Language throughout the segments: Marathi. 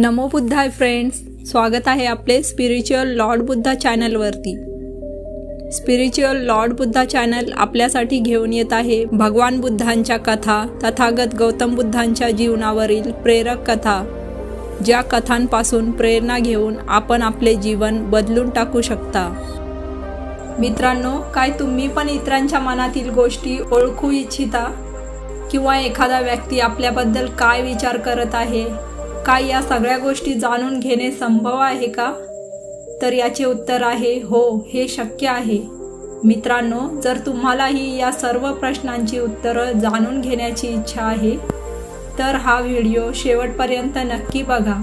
नमो बुद्धाय फ्रेंड्स स्वागत आहे आपले स्पिरिच्युअल लॉर्ड बुद्धा चॅनलवरती स्पिरिच्युअल लॉर्ड बुद्धा चॅनल आपल्यासाठी घेऊन येत आहे भगवान बुद्धांच्या कथा तथागत गौतम बुद्धांच्या जीवनावरील प्रेरक कथा ज्या कथांपासून प्रेरणा घेऊन आपण आपले जीवन बदलून टाकू शकता. मित्रांनो काय तुम्ही पण इतरांच्या मनातील गोष्टी ओळखू इच्छिता? किंवा एखादा व्यक्ती आपल्याबद्दल काय विचार करत आहे? काय या सगळ्या गोष्टी जाणून घेणे संभव आहे का? तर याचे उत्तर आहे हो हे शक्य आहे. मित्रांनो जर तुम्हालाही या सर्व प्रश्नांची उत्तरं जाणून घेण्याची इच्छा आहे तर हा व्हिडिओ शेवटपर्यंत नक्की बघा.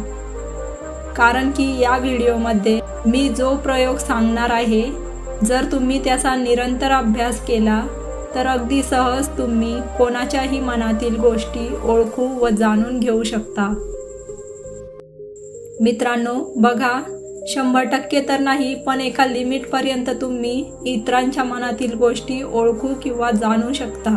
कारण की या व्हिडिओमध्ये मी जो प्रयोग सांगणार आहे जर तुम्ही त्याचा निरंतर अभ्यास केला तर अगदी सहज तुम्ही कोणाच्याही मनातील गोष्टी ओळखू व जाणून घेऊ शकता. मित्रांनो बघा शंभर टक्के तर नाही पण एका लिमिटपर्यंत तुम्ही इतरांच्या मनातील गोष्टी ओळखू किंवा जाणू शकता.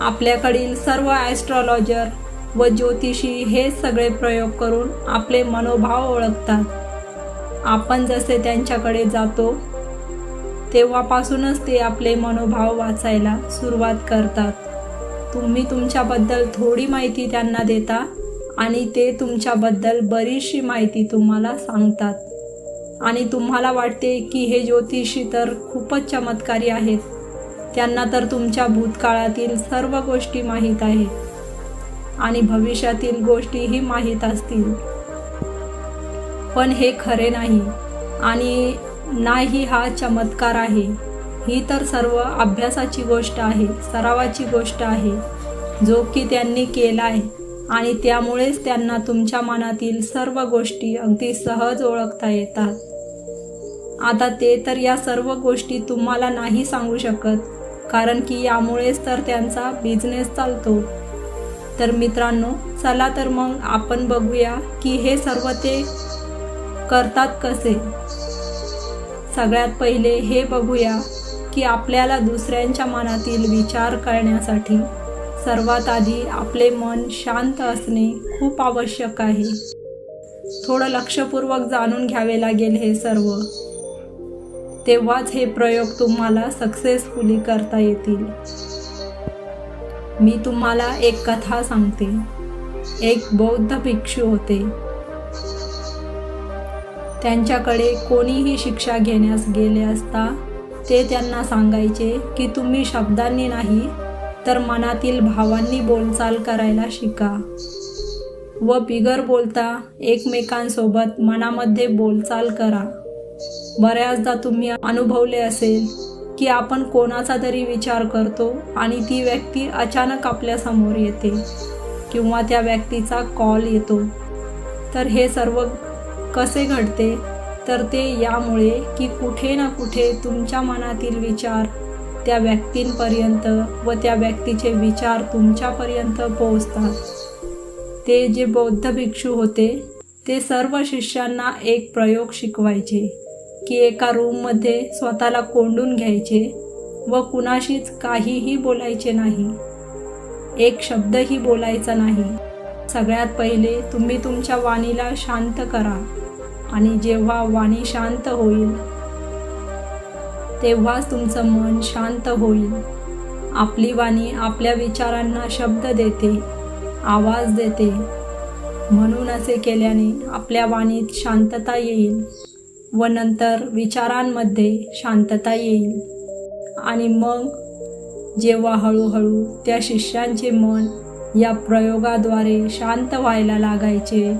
आपल्याकडील सर्व ॲस्ट्रॉलॉजर व ज्योतिषी हे सगळे प्रयोग करून आपले मनोभाव ओळखतात. आपण जसे त्यांच्याकडे जातो तेव्हापासूनच ते आपले मनोभाव वाचायला सुरुवात करतात. तुम्ही तुमच्याबद्दल थोडी माहिती त्यांना देता आणि ते तुमच्याबद्दल बरीचशी माहिती तुम्हाला सांगतात. आणि तुम्हाला वाटते की हे ज्योतिषी तर खूपच चमत्कारी आहेत. त्यांना तर तुमच्या भूतकाळातील सर्व गोष्टी माहीत आहेत. आणि भविष्यातील गोष्टीही माहीत असतील. पण हे खरे नाही. आणि नाही हा चमत्कार आहे. ही तर सर्व अभ्यासाची गोष्ट आहे सरावाची गोष्ट आहे जो की त्यांनी केला आहे आणि त्यामुळेच त्यांना तुमच्या मनातील सर्व गोष्टी अगदी सहज ओळखता येतात. आता ते तर या सर्व गोष्टी तुम्हाला नाही सांगू शकत कारण की यामुळेच तर त्यांचा बिझनेस चालतो. तर मित्रांनो चला तर मग आपण बघूया की हे सर्व ते करतात कसे. सगळ्यात पहिले हे बघूया की आपल्याला दुसऱ्यांच्या मनातील विचार करण्यासाठी सर्वात आधी आपले मन शांत असणे खूप आवश्यक आहे. थोडं लक्षपूर्वक जाणून घ्यावे लागेल हे सर्व. तेव्हाच हे प्रयोग तुम्हाला सक्सेसफुली करता येतील. मी तुम्हाला एक कथा सांगते. एक बौद्ध भिक्षू होते. त्यांच्याकडे कोणीही शिक्षा घेण्यास गेले असता ते त्यांना सांगायचे की तुम्ही शब्दांनी नाही तर मनातील भावांनी बोलचाल करायला शिका. व बिगर बोलता एकमेकांसोबत मनामध्ये बोलचाल करा. बऱ्याचदा तुम्ही अनुभवले असेल की आपण कोणाचा तरी विचार करतो आणि ती व्यक्ती अचानक आपल्यासमोर येते किंवा त्या व्यक्तीचा कॉल येतो. तर हे सर्व कसे घडते? तर ते यामुळे की कुठे ना कुठे तुमच्या मनातील विचार त्या व्यक्तींपर्यंत व त्या व्यक्तीचे विचार तुमच्यापर्यंत पोहोचतात. ते जे बौद्ध भिक्षू होते ते सर्व शिष्यांना एक प्रयोग शिकवायचे की एका रूममध्ये स्वतःला कोंडून घ्यायचे व कुणाशीच काहीही बोलायचे नाही. एक शब्दही बोलायचा नाही. सगळ्यात पहिले तुम्ही तुमच्या वाणीला शांत करा आणि जेव्हा वाणी शांत होईल तेव्हाच तुमचं मन शांत होईल. आपली वाणी आपल्या विचारांना शब्द देते आवाज देते. म्हणून असे केल्याने आपल्या वाणीत शांतता येईल व नंतर विचारांमध्ये शांतता येईल. आणि मग जेव्हा हळूहळू त्या शिष्यांचे मन या प्रयोगाद्वारे शांत व्हायला लागायचे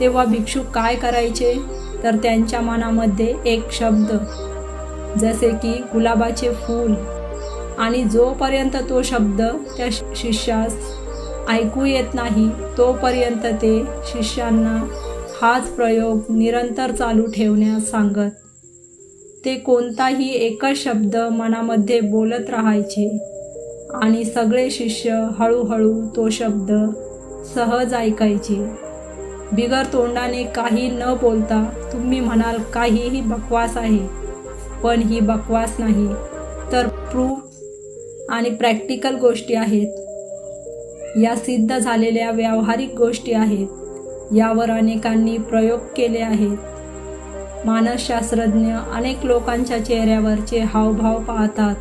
तेव्हा भिक्षू काय करायचे? तर त्यांच्या मनामध्ये एक शब्द जसे की गुलाबाचे फूल. आणि जोपर्यंत तो शब्द त्या शिष्यास ऐकू येत नाही तोपर्यंत ते शिष्यांना हाच प्रयोग निरंतर चालू ठेवण्यास सांगत. ते कोणताही एकच शब्द मनामध्ये बोलत राहायचे. आणि सगळे शिष्य हळूहळू तो शब्द सहज ऐकायचे. बिगर तोंडाने काही न बोलता तुम्ही म्हणाल काहीही बकवास आहे. पण ही बकवास नाही. तर प्रूफ आणि प्रॅक्टिकल गोष्टी आहेत. या सिद्ध झालेल्या व्यावहारिक गोष्टी आहेत. यावर अनेकांनी प्रयोग केले आहेत. मानसशास्त्रज्ञ अनेक लोकांच्या चेहऱ्यावरचे हावभाव पाहतात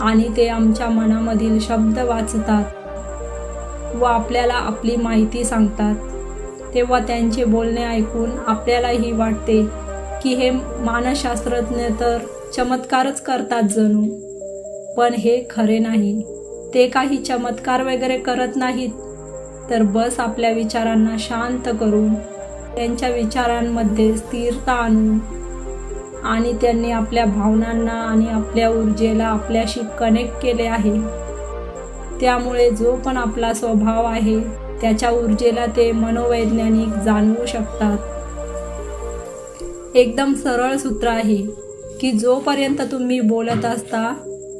आणि ते आमच्या मनामधील शब्द वाचतात व आपल्याला आपली माहिती सांगतात. तेव्हा त्यांचे बोलणे ऐकून आपल्यालाही वाटते की हे मानसशास्त्रज्ञ तर चमत्कारच करतात जणू. पण हे खरे नाही. ते काही चमत्कार वगैरे करत नाहीत. तर बस आपल्या विचारांना शांत करून त्यांच्या विचारांमध्ये स्थिरता आणून आणि त्यांनी आपल्या भावनांना आणि आपल्या ऊर्जेला आपल्याशी कनेक्ट केले आहे. त्यामुळे जो पण आपला स्वभाव आहे त्याच्या ऊर्जेला ते मनोवैज्ञानिक जाणवू शकतात. एकदम सरळ सूत्र आहे की जोपर्यंत तुम्ही बोलत असता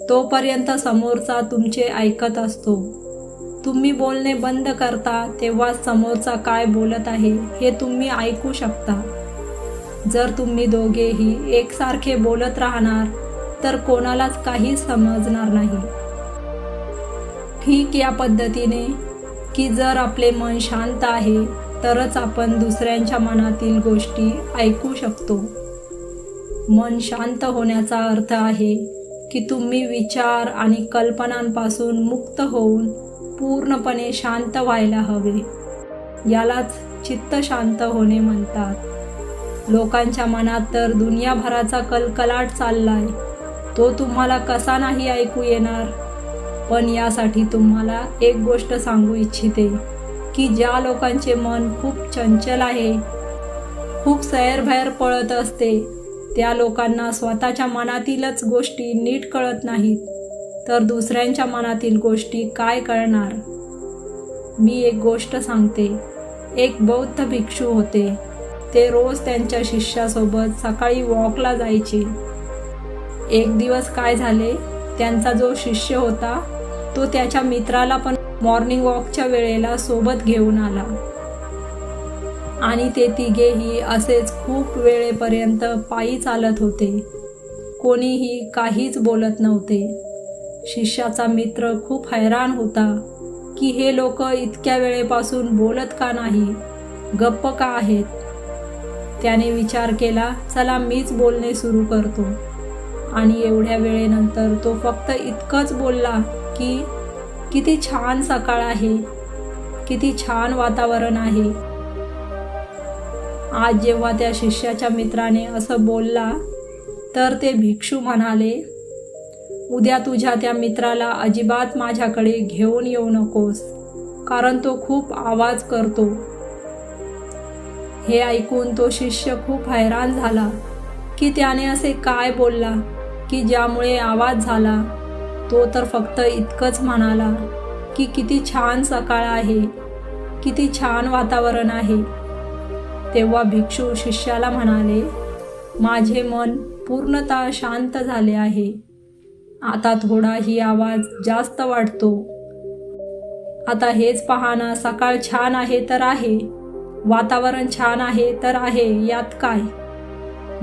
तोपर्यंत समोरचा तुमचे ऐकत असतो. तुम्ही बोलणे बंद करता तेव्हा समोरचा काय बोलत आहे हे तुम्ही ऐकू शकता. जर तुम्ही दोघेही एकसारखे बोलत राहणार तर कोणालाच काही समजणार नाही. ठीक या पद्धतीने की जर आपले मन शांत आहे तरच आपण दुसऱ्यांच्या मनातील गोष्टी ऐकू शकतो. मन शांत होण्याचा अर्थ आहे की तुम्ही विचार आणि कल्पनांपासून मुक्त होऊन पूर्णपणे शांत व्हायला हवे. यालाच चित्त शांत होणे म्हणतात. लोकांच्या मनात तर दुनियाभराचा कलकलाट चाललाय. तो तुम्हाला कसा नाही ऐकू येणार? पण यासाठी तुम्हाला एक गोष्ट सांगू इच्छिते. की ज्या लोकांचे मन खूप चंचल आहे खूप सैरभैर पळत असते त्या लोकांना स्वतःच्या मनातीलच गोष्टी नीट कळत नाहीत तर दुसऱ्यांच्या मनातील गोष्टी काय कळणार मी एक गोष्ट सांगते. एक बौद्ध भिक्षू होते. ते रोज त्यांच्या शिष्यासोबत सकाळी वॉकला जायचे. एक दिवस काय झाले? त्यांचा जो शिष्य होता तो त्याच्या मित्राला पण मॉर्निंग वॉकच्या वेळेला सोबत घेऊन आला. आणि ते तिघेही असेच खूप वेळेपर्यंत पायी चालत होते. कोणीही काहीच बोलत नव्हते. शिष्याचा मित्र खूप हैराण होता की हे लोक इतक्या वेळेपासून बोलत का नाही गप्प का आहेत? त्याने विचार केला चला मीच बोलणे सुरू करतो. आणि एवढ्या वेळेनंतर तो फक्त इतकंच बोलला की किती छान सकाळ आहे. किती छान वातावरण आहे. आज जेव्हा त्या शिष्याच्या मित्राने असं बोलला तर ते भिक्षू म्हणाले उद्या तुझ्या त्या मित्राला अजिबात माझ्याकडे घेऊन येऊ नकोस कारण तो खूप आवाज करतो. हे ऐकून तो शिष्य खूप हैराण झाला की त्याने असे काय बोलला की ज्यामुळे आवाज झाला. तो तर फक्त इतकंच म्हणाला की किती छान सकाळ आहे किती छान वातावरण आहे. तेव्हा भिक्षू शिष्याला म्हणाले माझे मन पूर्णतः शांत झाले आहे. आता थोडा ही आवाज जास्त वाटतो आता हेच पाहना सकाळ छान आहे तर आहे वातावरण छान आहे तर आहे यात काय?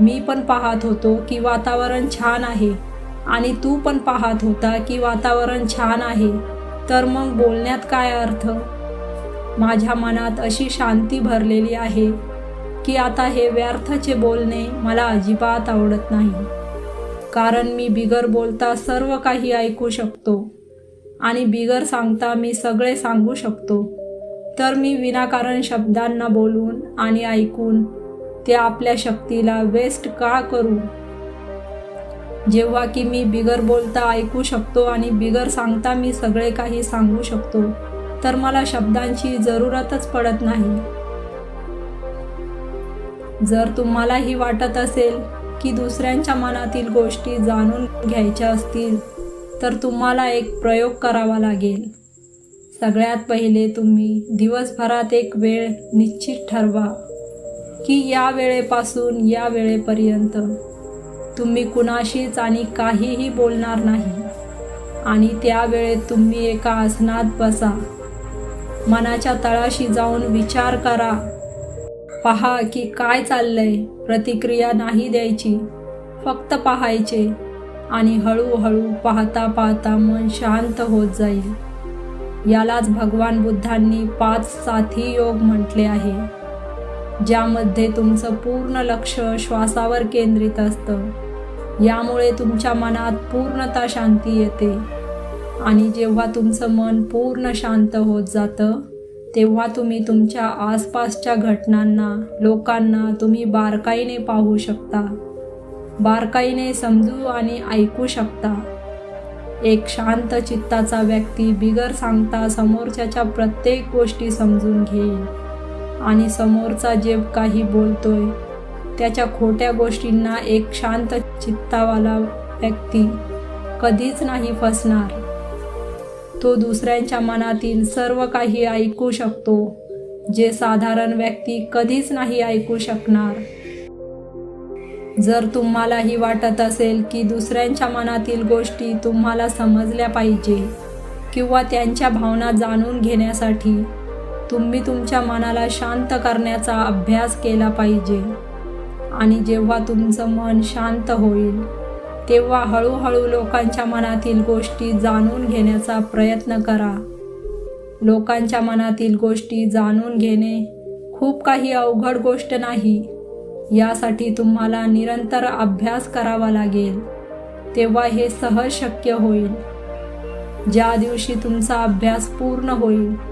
मी पण पाहत होतो की वातावरण छान आहे. आणि तू पण पाहत होता की वातावरण छान आहे. तर मग बोलण्यात काय अर्थ? माझ्या मनात अशी शांती भरलेली आहे की आता हे व्यर्थचे बोलणे मला अजिबात आवडत नाही. कारण मी बिगर बोलता सर्व काही ऐकू शकतो आणि बिगर सांगता मी सगळे सांगू शकतो. तर मी विनाकारण शब्दांना बोलून आणि ऐकून ते आपल्या शक्तीला वेस्ट का करू? जेव्हा की मी बिगर बोलता ऐकू शकतो आणि बिगर सांगता मी सगळे काही सांगू शकतो तर मला शब्दांची जरूरतच पडत नाही. जर तुम्हालाही वाटत असेल की दुसऱ्यांच्या मनातील गोष्टी जाणून घ्यायच्या असतील तर तुम्हाला एक प्रयोग करावा लागेल. सगळ्यात पहिले तुम्ही दिवसभरात एक वेळ निश्चित ठरवा की या वेळेपासून या वेळेपर्यंत. तुम्ही कुणाशीच आणि काहीही बोलणार नाही. आणि त्यावेळेत तुम्ही एका आसनात बसा. मनाच्या तळाशी जाऊन विचार करा. पहा की काय चाललंय. प्रतिक्रिया नाही द्यायची. फक्त पाहायचे. आणि हळूहळू पाहता पाहता मन शांत होत जाईल. यालाच भगवान बुद्धांनी पाच साथी योग म्हटले आहे. ज्यामध्ये तुमचं पूर्ण लक्ष श्वासावर केंद्रित असतं. यामुळे तुमच्या मनात पूर्णता शांती येते. आणि जेव्हा तुमचं मन पूर्ण शांत होत जातं तेव्हा तुम्ही तुमच्या आसपासच्या घटनांना लोकांना तुम्ही बारकाईने पाहू शकता. बारकाईने समजू आणि ऐकू शकता. एक शांत चित्ताचा व्यक्ती बिगर सांगता समोरच्याच्या प्रत्येक गोष्टी समजून घेईल. आणि समोरचा जे काही बोलतोय त्याच्या खोट्या गोष्टींना एक शांत चित्तावाला व्यक्ती कधीच नाही फसणार. तो दुसऱ्यांच्या मनातील सर्व काही ऐकू शकतो जे साधारण व्यक्ती कधीच नाही ऐकू शकणार. जर तुम्हालाही वाटत असेल की दुसऱ्यांच्या मनातील गोष्टी तुम्हाला समजल्या पाहिजे किंवा त्यांच्या भावना जाणून घेण्यासाठी तुम्ही तुमच्या मनाला शांत करण्याचा अभ्यास केला पाहिजे. आणि जेव्हा तुमचं मन शांत होईल तेव्हा हळूहळू लोकांच्या मनातील गोष्टी जाणून घेण्याचा प्रयत्न करा. लोकांच्या मनातील गोष्टी जाणून घेणे खूप काही अवघड गोष्ट नाही. यासाठी तुम्हाला निरंतर अभ्यास करावा लागेल. तेव्हा हे सहज शक्य होईल. ज्या दिवशी तुमचा अभ्यास पूर्ण होईल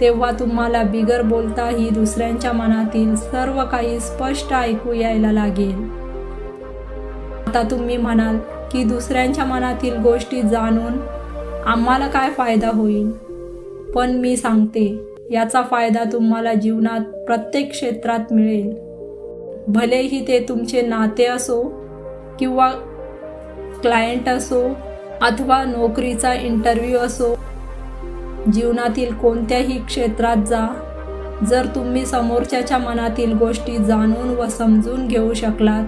तेव्हा तुम्हाला बिगर बोलताही दुसऱ्यांच्या मनातील सर्व काही स्पष्ट ऐकू यायला लागेल. आता तुम्ही म्हणाल की दुसऱ्यांच्या मनातील गोष्टी जाणून आम्हाला काय फायदा होईल? पण मी सांगते याचा फायदा तुम्हाला जीवनात प्रत्येक क्षेत्रात मिळेल. भलेही ते तुमचे नाते असो किंवा क्लायंट असो अथवा नोकरीचा इंटरव्ह्यू असो जीवनातील कोणत्याही क्षेत्रात जा. जर तुम्ही समोरच्याच्या मनातील गोष्टी जाणून व समजून घेऊ शकलात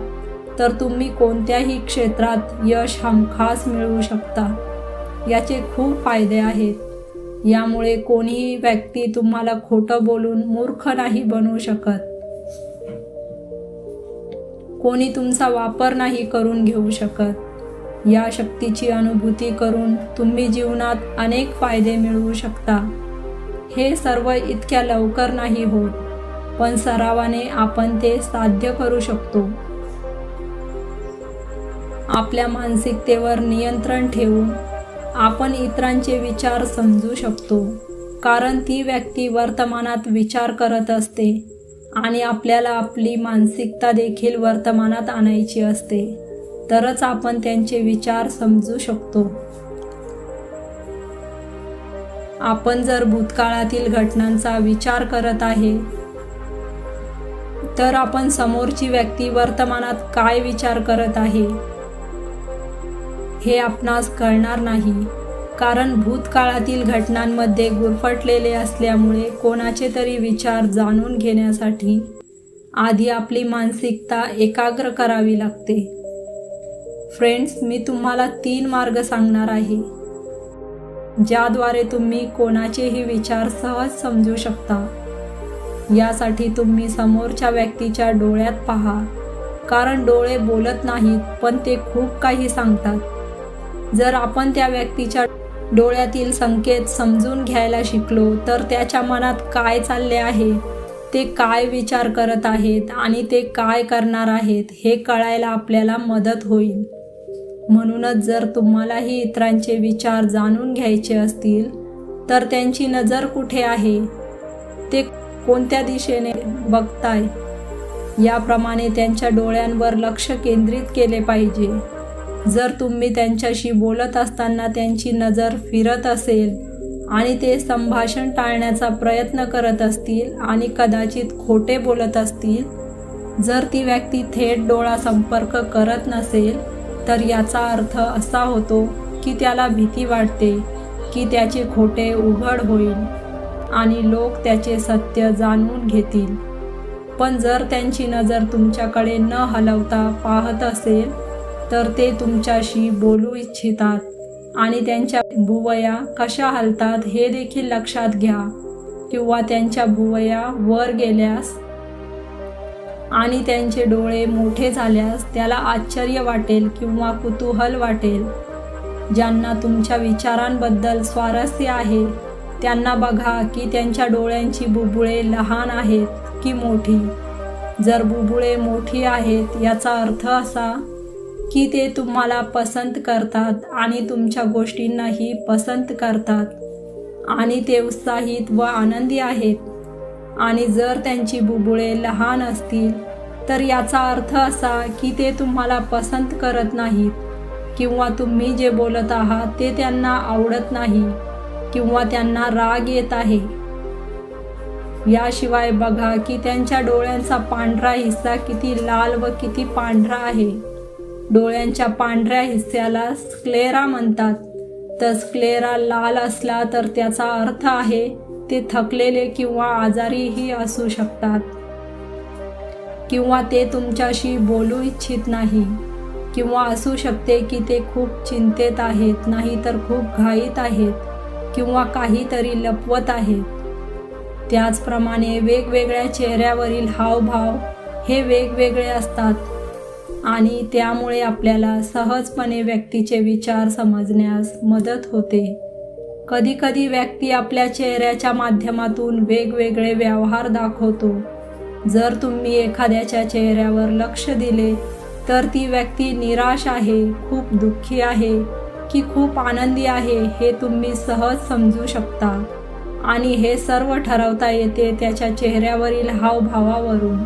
तर तुम्ही कोणत्याही क्षेत्रात यश हमखास मिळवू शकता. याचे खूप फायदे आहेत. यामुळे कोणीही व्यक्ती तुम्हाला खोटं बोलून मूर्ख नाही बनवू शकत. कोणी तुमचा वापर नाही करून घेऊ शकत. या शक्तीची अनुभूती करून तुम्ही जीवनात अनेक फायदे मिळवू शकता. हे सर्व इतक्या लवकर नाही होत पण सरावाने आपण ते साध्य करू शकतो. आपल्या मानसिकतेवर नियंत्रण ठेवून आपण इतरांचे विचार समजू शकतो कारण ती व्यक्ती वर्तमानात विचार करत असते आणि आपल्याला आपली मानसिकता देखील वर्तमानात आणायची असते. तरच आपण त्यांचे विचार समजू शकतो. आपण जर भूतकाळातील घटनांचा विचार करत आहे तर आपण समोरची व्यक्ती वर्तमानात काय विचार करत आहे हे आपणास कळणार नाही. कारण भूतकाळातील घटनांमध्ये गुरफटलेले असल्यामुळे कोणाचे तरी विचार जाणून घेण्यासाठी आधी आपली मानसिकता एकाग्र करावी लागते. फ्रेंड्स मी तुम्हाला तीन मार्ग सांगणार आहे. ज्याद्वारे तुम्ही कोणाचेही विचार सहज समजू शकता. यासाठी तुम्ही समोरच्या व्यक्तीच्या डोळ्यात पहा. कारण डोळे बोलत नाहीत पण ते खूप काही सांगतात. जर आपण त्या व्यक्तीच्या डोळ्यातील संकेत समजून घ्यायला शिकलो तर त्याच्या मनात काय चालले आहे? ते काय विचार करत आहेत आणि ते काय करणार आहेत हे कळायला आपल्याला मदत होईल. म्हणूनच जर तुम्हालाही इतरांचे विचार जाणून घ्यायचे असतील तर त्यांची नजर कुठे आहे? ते कोणत्या दिशेने बघताय? याप्रमाणे त्यांच्या डोळ्यांवर लक्ष केंद्रित केले पाहिजे. जर तुम्ही त्यांच्याशी बोलत असताना त्यांची नजर फिरत असेल आणि ते संभाषण टाळण्याचा प्रयत्न करत असतील आणि कदाचित खोटे बोलत असतील जर ती व्यक्ती थेट डोळा संपर्क करत नसेल तर याचा अर्थ असा होतो की त्याला भीती वाटते की त्याचे खोटे उघड होईल आणि लोक त्याचे सत्य जाणून घेतील. पण जर त्यांची नजर तुमच्याकडे न हलवता पाहत असेल तर ते तुमच्याशी बोलू इच्छितात आणि त्यांच्या भुवया कशा हलतात हे देखील लक्षात घ्या. किंवा त्यांच्या भुवया वर गेल्यास आणि त्यांचे डोळे मोठे झाल्यास त्याला आश्चर्य वाटेल किंवा कुतूहल वाटेल. ज्यांना तुमच्या विचारांबद्दल स्वारस्य आहे त्यांना बघा की त्यांच्या डोळ्यांची बुबुळे लहान आहेत की मोठी. जर बुबुळे मोठी आहेत याचा अर्थ असा की ते तुम्हाला पसंत करतात आणि तुमच्या गोष्टींनाही पसंत करतात. आणि ते उत्साहित व आनंदी आहेत. आणि जर त्यांची बुबुळे लहान असतील तर याचा अर्थ असा की ते तुम्हाला पसंत करत नाहीत किंवा तुम्ही जे बोलत आहात ते त्यांना आवडत नाही किंवा त्यांना राग येत आहे. याशिवाय बघा की त्यांच्या डोळ्यांचा पांढरा हिस्सा किती लाल व किती पांढरा आहे. डोळ्यांच्या पांढऱ्या हिस्स्याला स्क्लेरा म्हणतात. तर स्क्लेरा लाल असला तर त्याचा अर्थ आहे ते थकलेले किंवा आजारीही असू शकतात. किंवा ते तुमच्याशी बोलू इच्छित नाही. किंवा असू शकते की ते खूप चिंतेत आहेत नाही तर खूप घाईत आहेत किंवा काहीतरी लपवत आहेत. त्याचप्रमाणे वेगवेगळ्या चेहऱ्यावरील हावभाव हे वेगवेगळे असतात आणि त्यामुळे आपल्याला सहजपणे व्यक्तीचे विचार समजण्यास मदत होते. कधीकधी व्यक्ती आपल्या चेहऱ्याच्या माध्यमातून वेगवेगळे व्यवहार दाखवतो. जर तुम्ही एखाद्याच्या चेहऱ्यावर लक्ष दिले तर ती व्यक्ती निराश आहे खूप दुःखी आहे की खूप आनंदी आहे हे तुम्ही सहज समजू शकता. आणि हे सर्व ठरवता येते त्याच्या चेहऱ्यावरील हावभावावरून.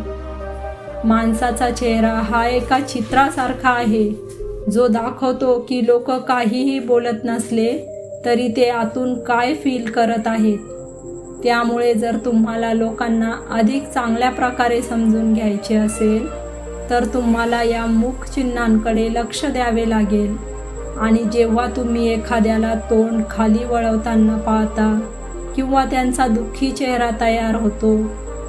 माणसाचा चेहरा हा एका चित्रासारखा आहे जो दाखवतो की लोक काहीही बोलत नसले तरी ते आतून काय फील करत आहेत? त्यामुळे जर तुम्हाला लोकांना अधिक चांगल्या प्रकारे समजून घ्यायचे असेल तर तुम्हाला या मुख चिन्हांकडे लक्ष द्यावे लागेल. आणि जेव्हा तुम्ही एखाद्याला तोंड खाली वळवताना पाहता किंवा त्यांचा दुःखी चेहरा तयार होतो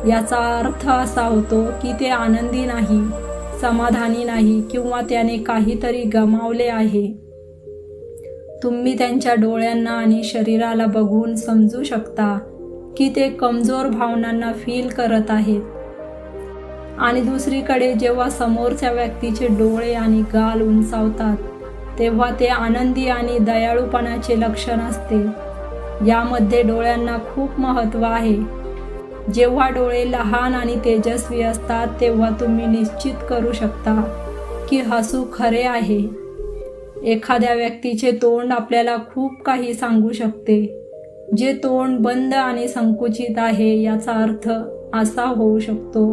याचा अर्थ असा होतो की ते आनंदी नाही समाधानी नाही किंवा त्याने काहीतरी गमावले आहे. तुम्ही त्यांच्या डोळ्यांना आणि शरीराला बघून समजू शकता की ते कमजोर भावनांना फील करत आहेत. आणि दुसरीकडे जेव्हा समोरच्या व्यक्तीचे डोळे आणि गाल उंचावतात तेव्हा ते आनंदी आणि दयाळूपणाचे लक्षण असते. यामध्ये डोळ्यांना खूप महत्त्व आहे. जेव्हा डोळे लहान आणि तेजस्वी असतात तेव्हा तुम्ही निश्चित करू शकता की हसू खरे आहे. एखाद्या व्यक्तीचे तोंड आपल्याला खूप काही सांगू शकते. जे तोंड बंद आणि संकुचित आहे याचा अर्थ असा होऊ शकतो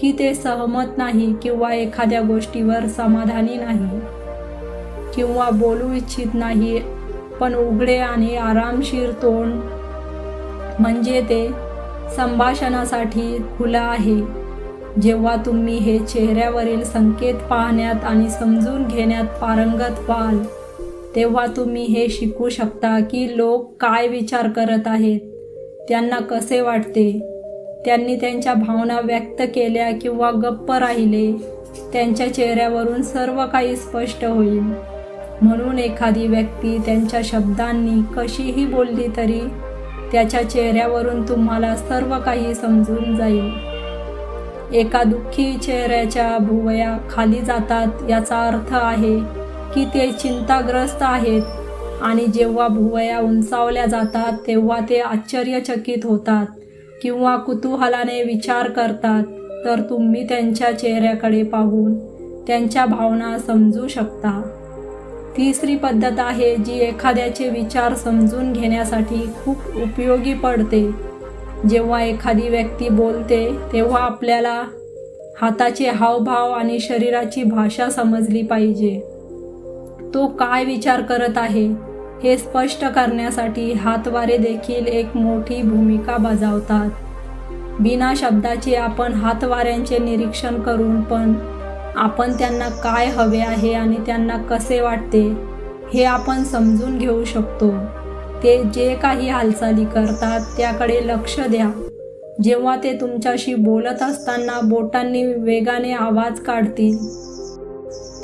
की ते सहमत नाही किंवा एखाद्या गोष्टीवर समाधानी नाही किंवा बोलू इच्छित नाही पण उघडे आणि आरामशीर तोंड म्हणजे ते संभाषणासाठी खुलं आहे. जेव्हा तुम्ही हे चेहऱ्यावरील संकेत पाहण्यात आणि समजून घेण्यात पारंगत व्हाल तेव्हा तुम्ही हे शिकू शकता की लोक काय विचार करत आहेत त्यांना कसे वाटते त्यांनी त्यांच्या भावना व्यक्त केल्या किंवा गप्प राहिले त्यांच्या चेहऱ्यावरून सर्व काही स्पष्ट होईल. म्हणून एखादी व्यक्ती त्यांच्या शब्दांनी कशीही बोलली तरी त्याच्या चेहऱ्यावरून तुम्हाला सर्व काही समजून जाईल. एका दुःखी चेहऱ्याच्या भुवया खाली जातात याचा अर्थ आहे की ते चिंताग्रस्त आहेत आणि जेव्हा भुवया उंचावल्या जातात तेव्हा ते आश्चर्यचकित होतात किंवा कुतूहलाने विचार करतात. तर तुम्ही त्यांच्या चेहऱ्याकडे पाहून त्यांच्या भावना समजू शकता. तिसरी पद्धत आहे जी एखाद्याचे विचार समजून घेण्यासाठी खूप उपयोगी पडते. जेव्हा एखादी व्यक्ती बोलते तेव्हा आपल्याला हाताचे हावभाव आणि शरीराची भाषा समजली पाहिजे. तो काय विचार करत आहे हे स्पष्ट करण्यासाठी हातवारे देखील एक मोठी भूमिका बजावतात. बिना शब्दाचे आपण हातवाऱ्यांचे निरीक्षण करून पण आपण त्यांना काय हवे आहे आणि त्यांना कसे वाटते हे आपण समजून घेऊ शकतो. ते जे काही हालचाली करतात त्याकडे लक्ष द्या. जेव्हा ते तुमच्याशी बोलत असताना बोटांनी वेगाने आवाज काढतील.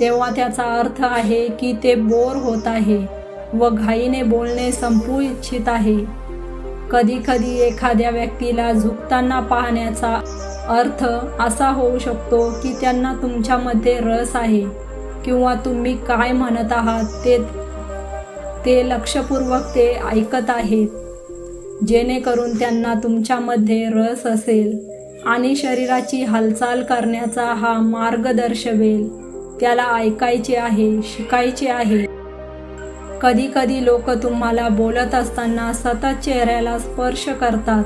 तेव्हा त्याचा अर्थ आहे की ते बोर होत आहे व घाईने बोलणे संपू इच्छित आहे. कधीकधी एखाद्या व्यक्तीला झुकताना पाहण्याचा अर्थ असा होऊ शकतो की त्यांना तुमच्यामध्ये रस आहे किंवा तुम्ही काय म्हणत आहात ते ते लक्षपूर्वक ते ऐकत आहेत. जेणेकरून त्यांना तुमच्यामध्ये रस असेल आणि शरीराची हालचाल करण्याचा हा मार्ग दर्शवेल. त्याला ऐकायचे आहे शिकायचे आहे. कधी कधी लोक तुम्हाला बोलत असताना सतत चेहऱ्याला स्पर्श करतात.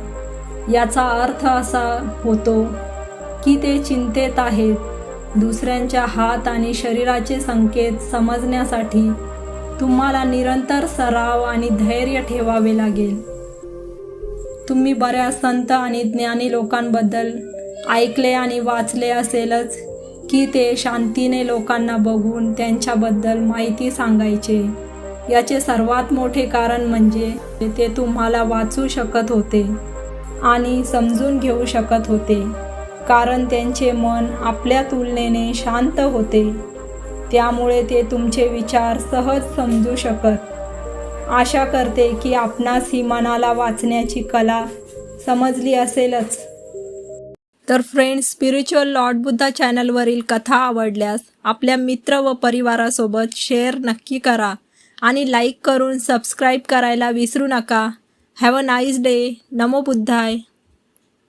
याचा अर्थ असा होतो की ते चिंतेत आहेत. दुसऱ्यांच्या हात आणि शरीराचे संकेत समजण्यासाठी तुम्हाला निरंतर सराव आणि धैर्य ठेवावे लागेल. तुम्ही बऱ्याच संत आणि ज्ञानी लोकांबद्दल ऐकले आणि वाचले असेलच की ते शांतीने लोकांना बघून त्यांच्याबद्दल माहिती सांगायचे. याचे सर्वात मोठे कारण म्हणजे ते तुम्हाला वाचू शकत होते आणि समजून घेऊ शकत होते. कारण त्यांचे मन आपल्या तुलनेने शांत होते. त्यामुळे ते तुमचे विचार सहज समजू शकत. आशा करते की आपणास ही मनाला वाचण्याची कला समजली असेलच. तर फ्रेंड्स स्पिरिच्युअल लॉर्ड बुद्धा चॅनलवरील कथा आवडल्यास आपल्या मित्र व परिवारासोबत शेअर नक्की करा आणि लाईक करून सबस्क्राईब करायला विसरू नका. हॅव अ नाईस डे नमो बुद्धाय.